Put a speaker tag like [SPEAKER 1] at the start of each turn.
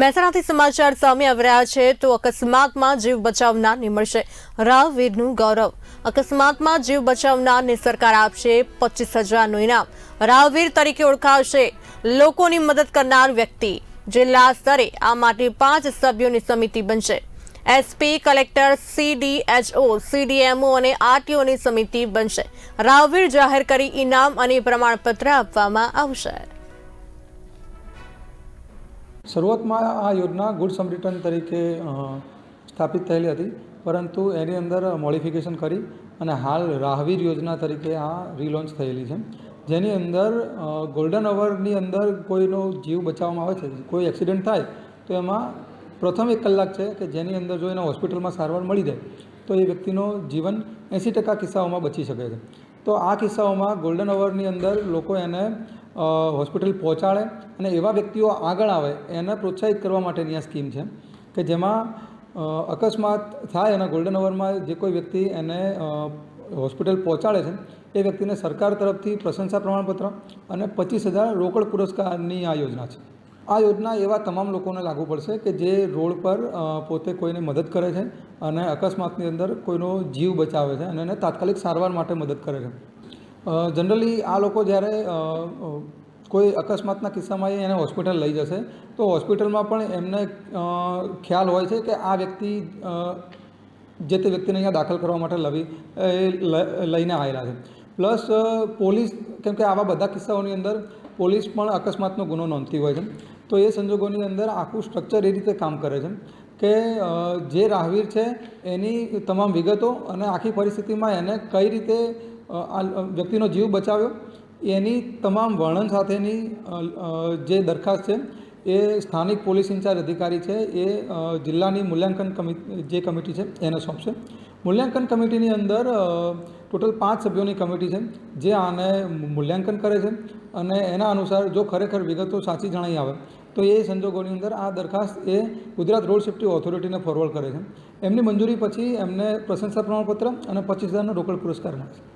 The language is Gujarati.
[SPEAKER 1] મહેસાણાથી સમાચાર સામે આવી રહ્યા છે તો અકસ્માતમાં જીવ બચાવનારને મળશે રાહવીરનું ગૌરવ. અકસ્માતમાં જીવ બચાવનારને સરકાર આપશે પચીસ હજારનું ઇનામ. રાહવીર તરીકે ઓળખાશે લોકોની મદદ કરનાર વ્યક્તિ. જિલ્લા સ્તરે આ માટે પાંચ સભ્યોની સમિતિ બનશે. એસપી, કલેક્ટર, સીડીએચઓ, સીડીએમઓ અને આરટીઓની સમિતિ બનશે. રાહવીર જાહેર કરી ઇનામ અને પ્રમાણપત્ર આપવામાં આવશે.
[SPEAKER 2] શરૂઆતમાં આ યોજના ગુડ સમરિટર્ન તરીકે સ્થાપિત થયેલી હતી, પરંતુ એની અંદર મોડિફિકેશન કરી અને હાલ રાહવીર યોજના તરીકે આ રીલોન્ચ થયેલી છે. જેની અંદર ગોલ્ડન અવરની અંદર કોઈનો જીવ બચાવવામાં આવે છે, કોઈ એક્સિડન્ટ થાય, તો એમાં પ્રથમ એક કલાક છે કે જેની અંદર જો એને હોસ્પિટલમાં સારવાર મળી જાય, તો એ વ્યક્તિનો જીવન એંસી ટકા કિસ્સાઓમાં બચી શકે છે. તો આ કિસ્સાઓમાં ગોલ્ડન અવરની અંદર લોકો એને હોસ્પિટલ પહોંચાડે અને એવા વ્યક્તિઓ આગળ આવે એને પ્રોત્સાહિત કરવા માટેની આ સ્કીમ છે. કે જેમાં અકસ્માત થાય અને ગોલ્ડન અવરમાં જે કોઈ વ્યક્તિ એને હોસ્પિટલ પહોંચાડે છે, એ વ્યક્તિને સરકાર તરફથી પ્રશંસા પ્રમાણપત્ર અને પચીસ હજાર રોકડ પુરસ્કારની આ યોજના છે. આ યોજના એવા તમામ લોકોને લાગુ પડશે કે જે રોડ પર પોતે કોઈને મદદ કરે છે અને અકસ્માતની અંદર કોઈનો જીવ બચાવે છે અને એને તાત્કાલિક સારવાર માટે મદદ કરે છે. જનરલી આ લોકો જ્યારે કોઈ અકસ્માતના કિસ્સામાં એને હોસ્પિટલ લઈ જશે, તો હોસ્પિટલમાં પણ એમને ખ્યાલ હોય છે કે આ વ્યક્તિ જે તે વ્યક્તિને અહીંયા દાખલ કરવા માટે લવી, એ લઈને આવેલા છે. પ્લસ પોલીસ, કેમ કે આવા બધા કિસ્સાઓની અંદર પોલીસ પણ અકસ્માતનો ગુનો નોંધતી હોય છે. તો એ સંજોગોની અંદર આખું સ્ટ્રક્ચર એ રીતે કામ કરે છે. કે જે રાહવીર છે, એની તમામ વિગતો અને આખી પરિસ્થિતિમાં એને કઈ રીતે આ વ્યક્તિનો જીવ બચાવ્યો, એની તમામ વર્ણન સાથેની જે દરખાસ્ત છે, એ સ્થાનિક પોલીસ ઇન્ચાર્જ અધિકારી છે, એ જિલ્લાની મૂલ્યાંકન કમિટી, જે કમિટી છે, એને સોંપશે. મૂલ્યાંકન કમિટીની અંદર ટોટલ પાંચ સભ્યોની કમિટી છે, જે આને મૂલ્યાંકન કરે છે અને એના અનુસાર જો ખરેખર વિગતો સાચી જણાઈ આવે, તો એ સંજોગોની અંદર આ દરખાસ્ત એ ગુજરાત રોડ સેફ્ટી ઓથોરિટીને ફોરવર્ડ કરે છે. એમની મંજૂરી પછી એમને પ્રશંસા પ્રમાણપત્ર અને પચીસ હજારનો રોકડ પુરસ્કાર મળે છે